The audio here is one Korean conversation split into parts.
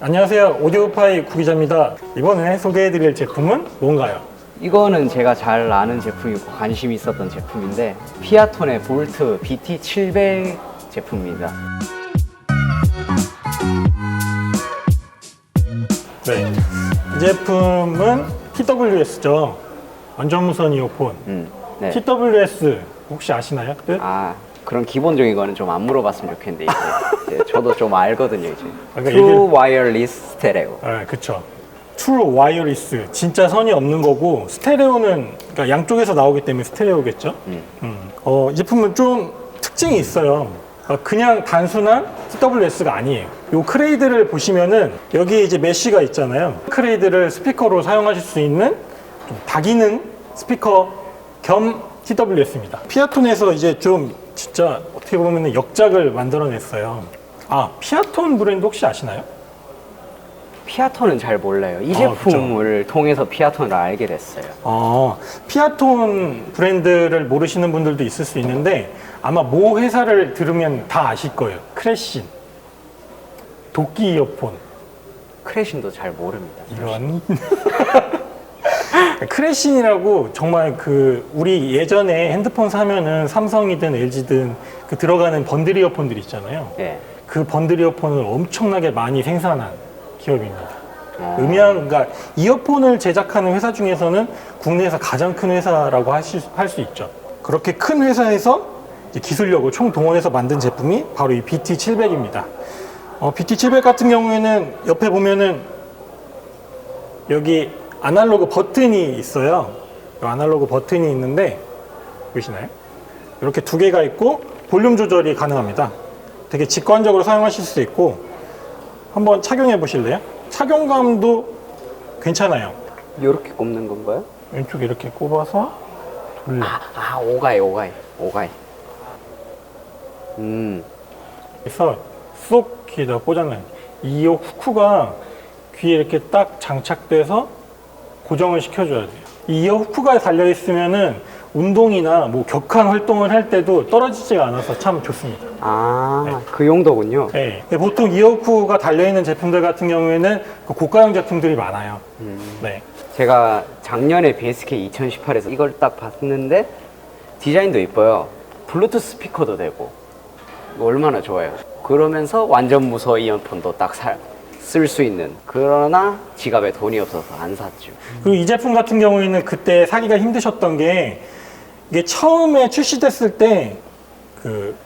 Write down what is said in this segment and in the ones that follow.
안녕하세요. 오디오파이 구기자입니다. 이번에 소개해드릴 제품은 뭔가요? 이거는 제가 잘 아는 제품이고 관심이 있었던 제품인데 피아톤의 볼트 BT700 제품입니다. 네. 이 제품은 TWS죠. 완전무선 이어폰. 음, 네. TWS 혹시 아시나요? 뜻? 아 그런 기본적인 거는 좀 안 물어봤으면 좋겠는데 이제, 이제 저도 좀 알거든요 이제. 그러니까 True Wireless Stereo. 네, 그쵸. 트루 와이어리스 진짜 선이 없는 거고 스테레오는 그러니까 양쪽에서 나오기 때문에 스테레오겠죠. 음. 음. 어, 이 제품은 좀 특징이 있어요. 어, 그냥 단순한 TWS가 아니에요. 요 크레이드를 보시면은 여기 이제 메쉬가 있잖아요. 크레이드를 스피커로 사용하실 수 있는 좀 다기능 스피커 겸 TWS입니다. 피아톤에서 이제 좀 진짜 어떻게 보면 역작을 만들어냈어요. 아, 피아톤 브랜드 혹시 아시나요? 피아톤은 잘 몰라요. 이 아, 제품을 통해서 피아톤을 알게 됐어요. 어, 피아톤 브랜드를 모르시는 분들도 있을 수 있는데 아마 모 회사를 들으면 다 아실 거예요. 크래신, 도끼 이어폰 크래신도 잘 모릅니다. 이런. 크래신이라고 정말 그 우리 예전에 핸드폰 사면은 삼성이든 LG든 그 들어가는 번들 이어폰들 있잖아요. 네. 그 번들 이어폰을 엄청나게 많이 생산한 기업입니다. 어. 음향, 그러니까 이어폰을 제작하는 회사 중에서는 국내에서 가장 큰 회사라고 할수 있죠. 그렇게 큰 회사에서 이제 기술력을 총동원해서 만든 제품이 바로 이 BT700입니다. 어, BT700 같은 경우에는 옆에 보면은 여기 아날로그 버튼이 있어요. 이 아날로그 버튼이 있는데 보이시나요? 이렇게 두 개가 있고 볼륨 조절이 가능합니다. 되게 직관적으로 사용하실 수 있고 한번 착용해 보실래요? 착용감도 괜찮아요. 이렇게 꼽는 건가요? 왼쪽 이렇게 꼽아서 돌려. 아, 아 오가이 오가이 오가이. 음. 그래서 쏙 귀에다 꽂아놔요. 이 후크가 귀에 이렇게 딱 장착돼서 고정을 시켜줘야 돼요. 이 이어 후크가 달려 있으면은 운동이나 뭐 격한 활동을 할 때도 떨어지지가 않아서 참 좋습니다. 아, 그 용도군요. 네. 보통 이어 후크가 달려 있는 제품들 같은 경우에는 그 고가형 제품들이 많아요. 네. 제가 작년에 BSK 2018에서 이걸 딱 봤는데 디자인도 이뻐요. 블루투스 스피커도 되고 얼마나 좋아요. 그러면서 완전 무서 이어폰도 딱 쓸 수 있는 그러나 지갑에 돈이 없어서 안 샀죠. 그리고 이 제품 같은 경우에는 그때 사기가 힘드셨던 게 이게 처음에 출시됐을 때 그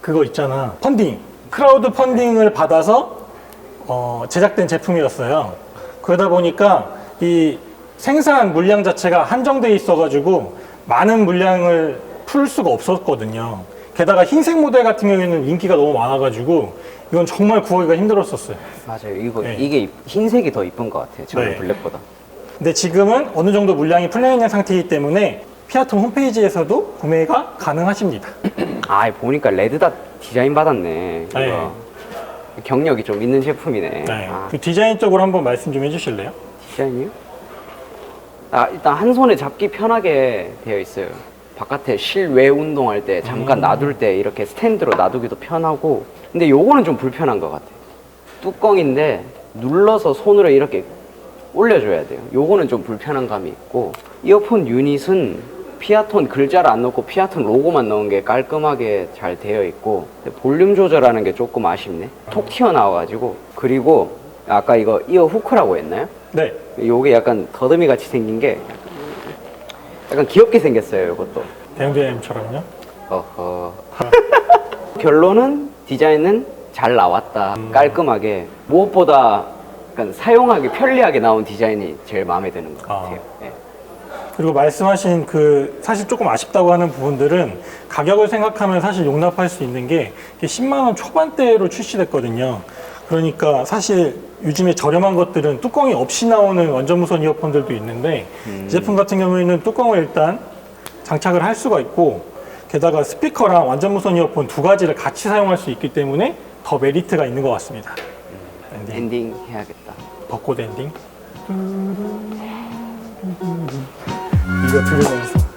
그거 있잖아 펀딩 크라우드 펀딩을 받아서 어, 제작된 제품이었어요. 그러다 보니까 이 생산 물량 자체가 한정돼 있어가지고 많은 물량을 풀 수가 없었거든요. 게다가 흰색 모델 같은 경우에는 인기가 너무 많아가지고 이건 정말 구하기가 힘들었었어요. 맞아요. 이거 네. 이게 이- 흰색이 더 이쁜 것 같아요. 저는 네. 블랙보다. 근데 지금은 어느 정도 물량이 풀려 있는 상태이기 때문에 피아톤 홈페이지에서도 구매가 가능하십니다. 아 보니까 레드닷 디자인 받았네. 이거. 네. 경력이 좀 있는 제품이네. 네. 아, 그 디자인적으로 한번 말씀 좀 해주실래요? 디자인이요? 아, 일단 한 손에 잡기 편하게 되어 있어요. 바깥에 실외 운동할 때 잠깐 놔둘 때 이렇게 스탠드로 놔두기도 편하고 근데 요거는 좀 불편한 것 같아요. 뚜껑인데 눌러서 손으로 이렇게 올려줘야 돼요. 요거는 좀 불편한 감이 있고 이어폰 유닛은 피아톤 글자를 안 넣고 피아톤 로고만 넣은 게 깔끔하게 잘 되어 있고 볼륨 조절하는 게 조금 아쉽네. 톡 튀어나와가지고 그리고 아까 이거 이어 후크라고 했나요? 네. 요게 약간 더듬이 같이 생긴 게 약간 귀엽게 생겼어요, 이것도. 대형제님처럼요. 어허. 결론은 디자인은 잘 나왔다. 깔끔하게. 무엇보다 약간 사용하기 편리하게 나온 디자인이 제일 마음에 드는 것 아. 같아요. 네. 그리고 말씀하신 그 사실 조금 아쉽다고 하는 부분들은 가격을 생각하면 사실 용납할 수 있는 게 이게 10만 원 초반대로 출시됐거든요. 그러니까 사실 요즘에 저렴한 것들은 뚜껑이 없이 나오는 완전 무선 이어폰들도 있는데 이 제품 같은 경우에는 뚜껑을 일단 장착을 할 수가 있고 게다가 스피커랑 완전 무선 이어폰 두 가지를 같이 사용할 수 있기 때문에 더 메리트가 있는 것 같습니다. 엔딩. 엔딩 해야겠다. 벚꽃 엔딩. 이거 들으면서